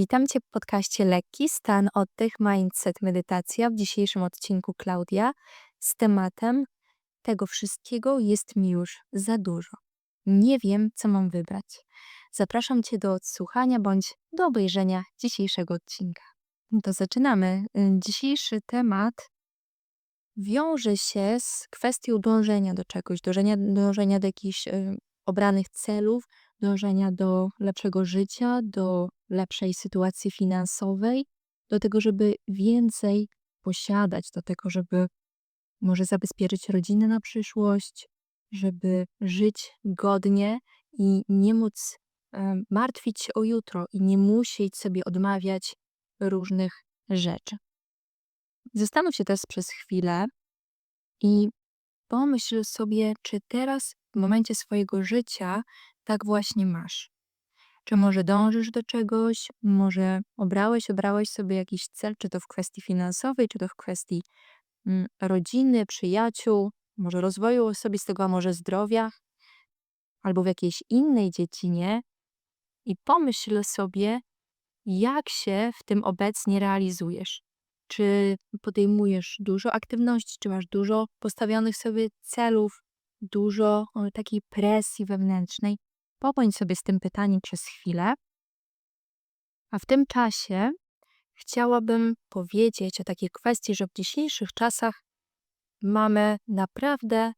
Witam Cię w podcaście Lekki Stan, Oddech, Mindset, Medytacja. W dzisiejszym odcinku Klaudia z tematem tego wszystkiego jest mi już za dużo. Nie wiem, co mam wybrać. Zapraszam Cię do odsłuchania bądź do obejrzenia dzisiejszego odcinka. To zaczynamy. Dzisiejszy temat wiąże się z kwestią dążenia do czegoś, dążenia, dążenia do jakichś y, obranych celów, dążenia do lepszego życia, do lepszej sytuacji finansowej, do tego, żeby więcej posiadać, do tego, żeby może zabezpieczyć rodzinę na przyszłość, żeby żyć godnie i nie móc martwić się o jutro i nie musieć sobie odmawiać różnych rzeczy. Zastanów się teraz przez chwilę i pomyśl sobie, czy teraz w momencie swojego życia tak właśnie masz. Czy może dążysz do czegoś, może obrałeś, obrałeś sobie jakiś cel, czy to w kwestii finansowej, czy to w kwestii mm, rodziny, przyjaciół, może rozwoju osobistego, a może zdrowia, albo w jakiejś innej dziedzinie i pomyśl sobie, jak się w tym obecnie realizujesz. Czy podejmujesz dużo aktywności, czy masz dużo postawionych sobie celów, dużo takiej presji wewnętrznej. Pobądź sobie z tym pytaniem przez chwilę. A w tym czasie chciałabym powiedzieć o takiej kwestii, że w dzisiejszych czasach mamy naprawdę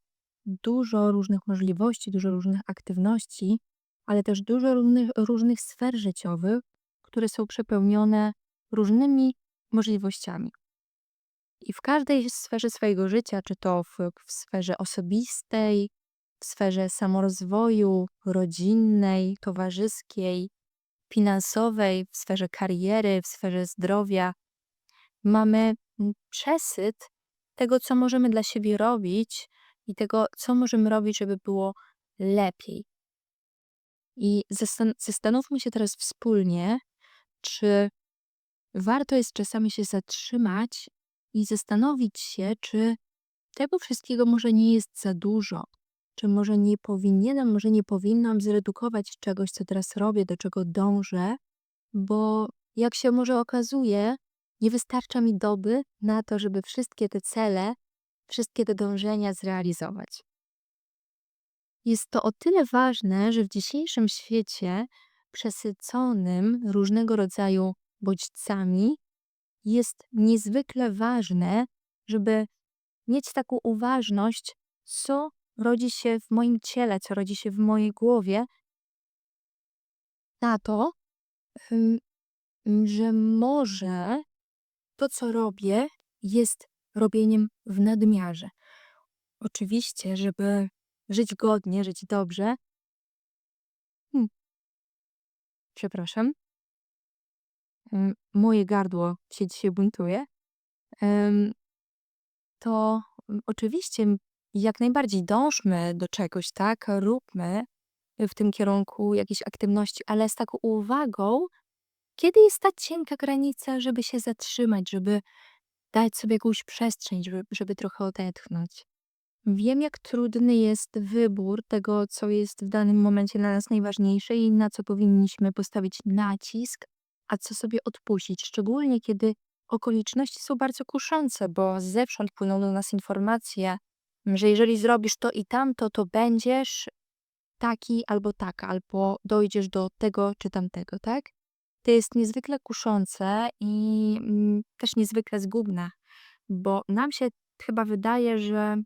dużo różnych możliwości, dużo różnych aktywności, ale też dużo różnych, różnych sfer życiowych, które są przepełnione różnymi możliwościami. I w każdej sferze swojego życia, czy to w, w sferze osobistej, w sferze samorozwoju, rodzinnej, towarzyskiej, finansowej, w sferze kariery, w sferze zdrowia, mamy przesyt tego, co możemy dla siebie robić i tego, co możemy robić, żeby było lepiej. I zastan- zastanówmy się teraz wspólnie, czy warto jest czasami się zatrzymać i zastanowić się, czy tego wszystkiego może nie jest za dużo. Czy może nie powinienem, może nie powinnam zredukować czegoś, co teraz robię, do czego dążę, bo jak się może okazuje, nie wystarcza mi doby na to, żeby wszystkie te cele, wszystkie te dążenia zrealizować. Jest to o tyle ważne, że w dzisiejszym świecie przesyconym różnego rodzaju bodźcami jest niezwykle ważne, żeby mieć taką uważność, co rodzi się w moim ciele, co rodzi się w mojej głowie, na to, że może to, co robię, jest robieniem w nadmiarze. Oczywiście, żeby żyć godnie, żyć dobrze. Hmm. Przepraszam. Moje gardło się dzisiaj buntuje. To oczywiście jak najbardziej dążmy do czegoś, tak? Róbmy w tym kierunku jakieś aktywności, ale z taką uwagą, kiedy jest ta cienka granica, żeby się zatrzymać, żeby dać sobie jakąś przestrzeń, żeby, żeby trochę odetchnąć. Wiem, jak trudny jest wybór tego, co jest w danym momencie dla nas najważniejsze i na co powinniśmy postawić nacisk, a co sobie odpuścić, szczególnie kiedy okoliczności są bardzo kuszące, bo zewsząd płyną do nas informacje, że jeżeli zrobisz to i tamto, to będziesz taki albo taka, albo dojdziesz do tego czy tamtego, tak? To jest niezwykle kuszące i mm, też niezwykle zgubne, bo nam się chyba wydaje, że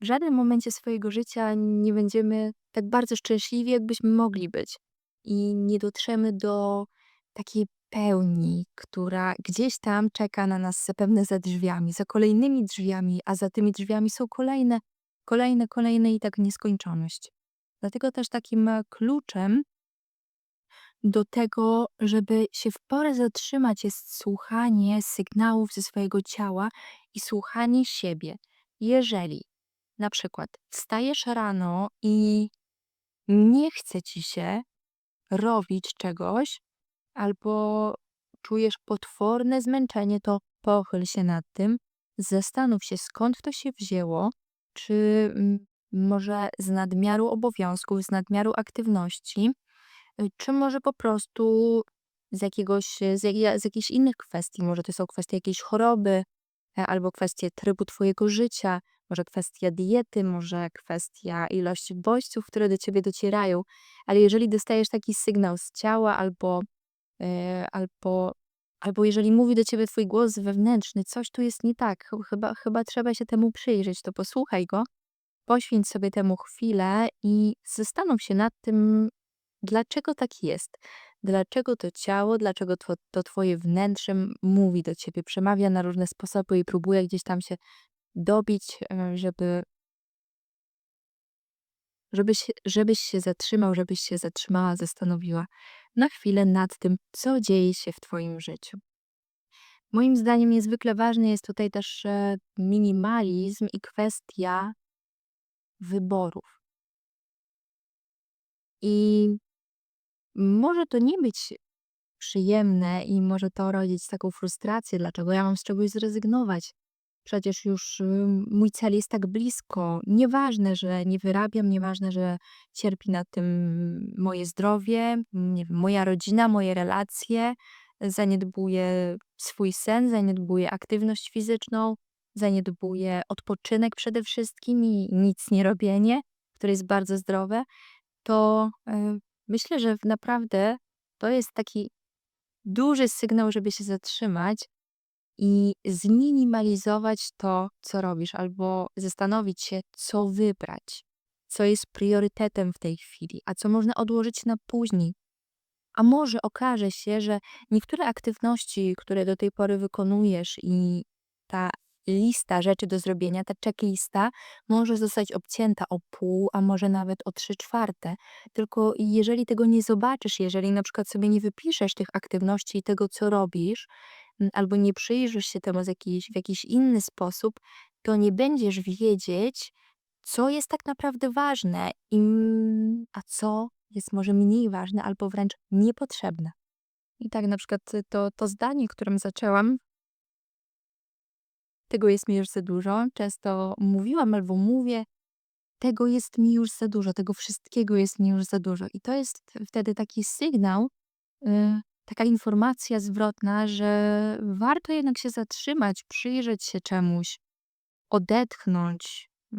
w żadnym momencie swojego życia nie będziemy tak bardzo szczęśliwi, jakbyśmy mogli być. I nie dotrzemy do takiej pełni, która gdzieś tam czeka na nas zapewne za drzwiami, za kolejnymi drzwiami, a za tymi drzwiami są kolejne, kolejne, kolejne i tak nieskończoność. Dlatego też takim e, kluczem do tego, żeby się w porę zatrzymać, jest słuchanie sygnałów ze swojego ciała i słuchanie siebie. Jeżeli na przykład wstajesz rano i nie chce ci się robić czegoś, albo czujesz potworne zmęczenie, to pochyl się nad tym, zastanów się skąd to się wzięło, czy może z nadmiaru obowiązków, z nadmiaru aktywności, y, czy może po prostu z jakiegoś, z, jak- z jakichś innych kwestii. Może to są kwestie jakiejś choroby, e, albo kwestie trybu twojego życia, może kwestia diety, może kwestia ilości bodźców, które do ciebie docierają. Ale jeżeli dostajesz taki sygnał z ciała albo, albo, albo jeżeli mówi do ciebie twój głos wewnętrzny, coś tu jest nie tak, ch- chyba, chyba trzeba się temu przyjrzeć, to posłuchaj go, poświęć sobie temu chwilę i zastanów się nad tym, dlaczego tak jest. Dlaczego to ciało, dlaczego to, to twoje wnętrze mówi do ciebie, przemawia na różne sposoby i próbuje gdzieś tam się dobić, e, żeby, żebyś, żebyś się zatrzymał, żebyś się zatrzymała, zastanowiła na chwilę nad tym, co dzieje się w twoim życiu. Moim zdaniem niezwykle ważny jest tutaj też e, minimalizm i kwestia wyborów. I może to nie być przyjemne i może to rodzić taką frustrację, dlaczego ja mam z czegoś zrezygnować. Przecież już ym, mój cel jest tak blisko. Nieważne, że nie wyrabiam, nieważne, że cierpi na tym moje zdrowie, nie wiem, moja rodzina, moje relacje, zaniedbuję swój sen, zaniedbuję aktywność fizyczną, zaniedbuję odpoczynek przede wszystkim i nic nie robienie, które jest bardzo zdrowe, to y, myślę, że naprawdę to jest taki duży sygnał, żeby się zatrzymać i zminimalizować to, co robisz, albo zastanowić się, co wybrać, co jest priorytetem w tej chwili, a co można odłożyć na później. A może okaże się, że niektóre aktywności, które do tej pory wykonujesz i ta lista rzeczy do zrobienia, ta checklista może zostać obcięta o pół, a może nawet o trzy czwarte. Tylko jeżeli tego nie zobaczysz, jeżeli na przykład sobie nie wypiszesz tych aktywności i tego, co robisz, albo nie przyjrzysz się temu jakiś, w jakiś inny sposób, to nie będziesz wiedzieć, co jest tak naprawdę ważne, i, a co jest może mniej ważne albo wręcz niepotrzebne. I tak na przykład y, to, to zdanie, którym zaczęłam, tego jest mi już za dużo. Często mówiłam albo mówię, tego jest mi już za dużo, tego wszystkiego jest mi już za dużo. I to jest wtedy taki sygnał, y, taka informacja zwrotna, że warto jednak się zatrzymać, przyjrzeć się czemuś, odetchnąć, y,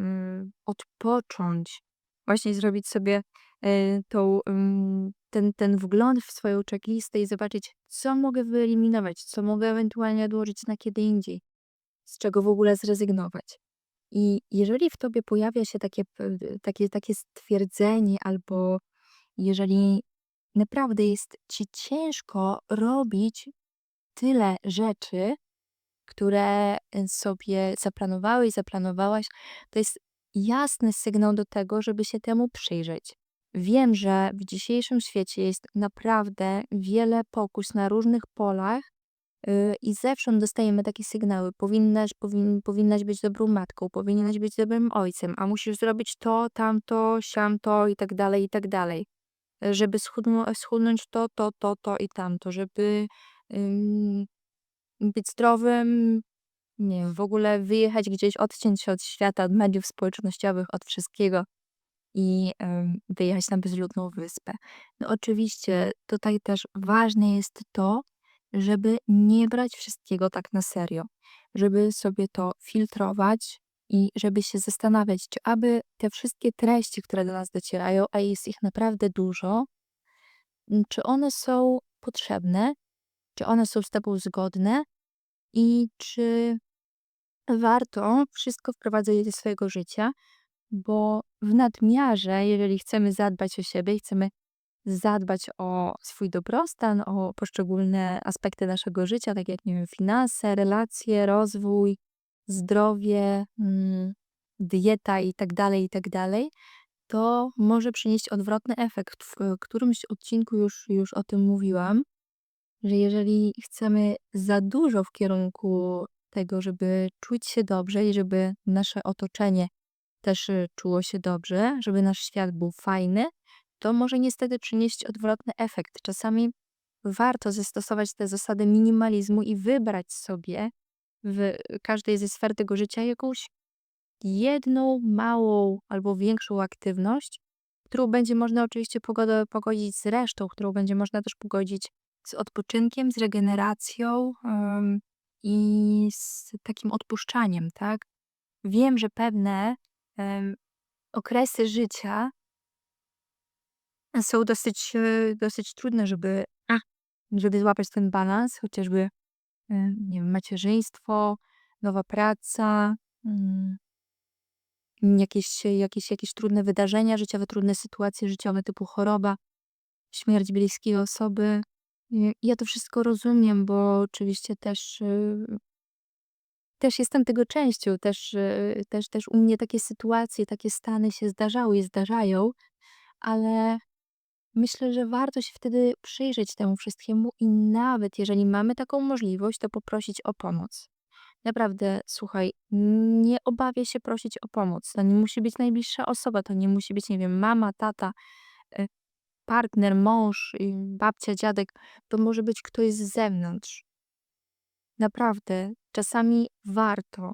odpocząć, właśnie zrobić sobie y, tą, ym, ten, ten wgląd w swoją checklistę i zobaczyć, co mogę wyeliminować, co mogę ewentualnie odłożyć na kiedy indziej, z czego w ogóle zrezygnować. I jeżeli w tobie pojawia się takie, p- takie, takie stwierdzenie, albo jeżeli naprawdę jest ci ciężko robić tyle rzeczy, które y, sobie zaplanowałeś, zaplanowałaś, to jest jasny sygnał do tego, żeby się temu przyjrzeć. Wiem, że w dzisiejszym świecie jest naprawdę wiele pokus na różnych polach y, i zewsząd dostajemy takie sygnały. Powinnaś, powin, powinnaś być dobrą matką, powinnaś być dobrym ojcem, a musisz zrobić to, tamto, siamto i tak dalej, i tak dalej. Żeby schudną, schudnąć to, to, to, to i tamto, żeby ym, być zdrowym, nie wiem, w ogóle wyjechać gdzieś, odciąć się od świata, od mediów społecznościowych, od wszystkiego i em, wyjechać na bezludną wyspę. No oczywiście tutaj też ważne jest to, żeby nie brać wszystkiego tak na serio, żeby sobie to filtrować i żeby się zastanawiać, czy aby te wszystkie treści, które do nas docierają, a jest ich naprawdę dużo, czy one są potrzebne, czy one są z tobą zgodne i czy warto wszystko wprowadzać do swojego życia, bo w nadmiarze, jeżeli chcemy zadbać o siebie i chcemy zadbać o swój dobrostan, o poszczególne aspekty naszego życia, tak jak nie wiem, finanse, relacje, rozwój, zdrowie, mm, dieta i tak dalej, i tak dalej, to może przynieść odwrotny efekt. W e, którymś odcinku już, już o tym mówiłam, że jeżeli chcemy za dużo w kierunku tego, żeby czuć się dobrze i żeby nasze otoczenie też y, czuło się dobrze, żeby nasz świat był fajny, to może niestety przynieść odwrotny efekt. Czasami warto zastosować te zasady minimalizmu i wybrać sobie w każdej ze sfer tego życia jakąś jedną małą albo większą aktywność, którą będzie można oczywiście pogodzić z resztą, którą będzie można też pogodzić z odpoczynkiem, z regeneracją, em, i z takim odpuszczaniem, tak? Wiem, że pewne, em, okresy życia są dosyć, e, dosyć trudne, żeby żeby złapać ten balans, chociażby, nie wiem, macierzyństwo, nowa praca, mm jakieś jakieś jakieś trudne wydarzenia życiowe, trudne sytuacje życiowe typu choroba, śmierć bliskiej osoby. I ja to wszystko rozumiem, bo oczywiście też, y też jestem tego częścią, też, y też też u mnie takie sytuacje, takie stany się zdarzały i zdarzają, ale myślę, że warto się wtedy przyjrzeć temu wszystkiemu i nawet jeżeli mamy taką możliwość, to poprosić o pomoc. Naprawdę, słuchaj, nie obawiaj się prosić o pomoc. To nie musi być najbliższa osoba, to nie musi być, nie wiem, mama, tata, y, partner, mąż, y, babcia, dziadek. To może być ktoś z zewnątrz. Naprawdę, czasami warto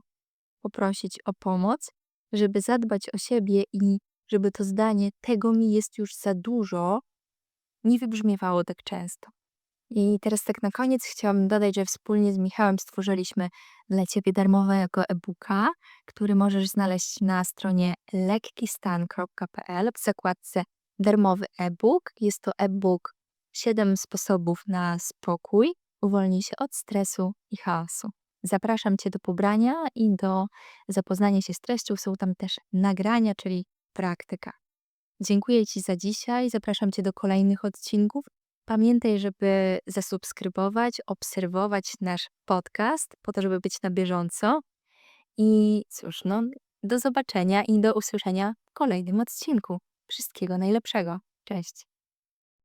poprosić o pomoc, żeby zadbać o siebie i żeby to zdanie tego mi jest już za dużo nie wybrzmiewało tak często. I teraz tak na koniec chciałabym dodać, że wspólnie z Michałem stworzyliśmy dla Ciebie darmowego e-booka, który możesz znaleźć na stronie lekkistan.pl w zakładce darmowy e-book. Jest to e-book 7 sposobów na spokój. Uwolnij się od stresu i chaosu. Zapraszam Cię do pobrania i do zapoznania się z treścią. Są tam też nagrania, czyli praktyka. Dziękuję Ci za dzisiaj. Zapraszam Cię do kolejnych odcinków. Pamiętaj, żeby zasubskrybować, obserwować nasz podcast, po to, żeby być na bieżąco. I cóż, no, do zobaczenia i do usłyszenia w kolejnym odcinku. Wszystkiego najlepszego. Cześć.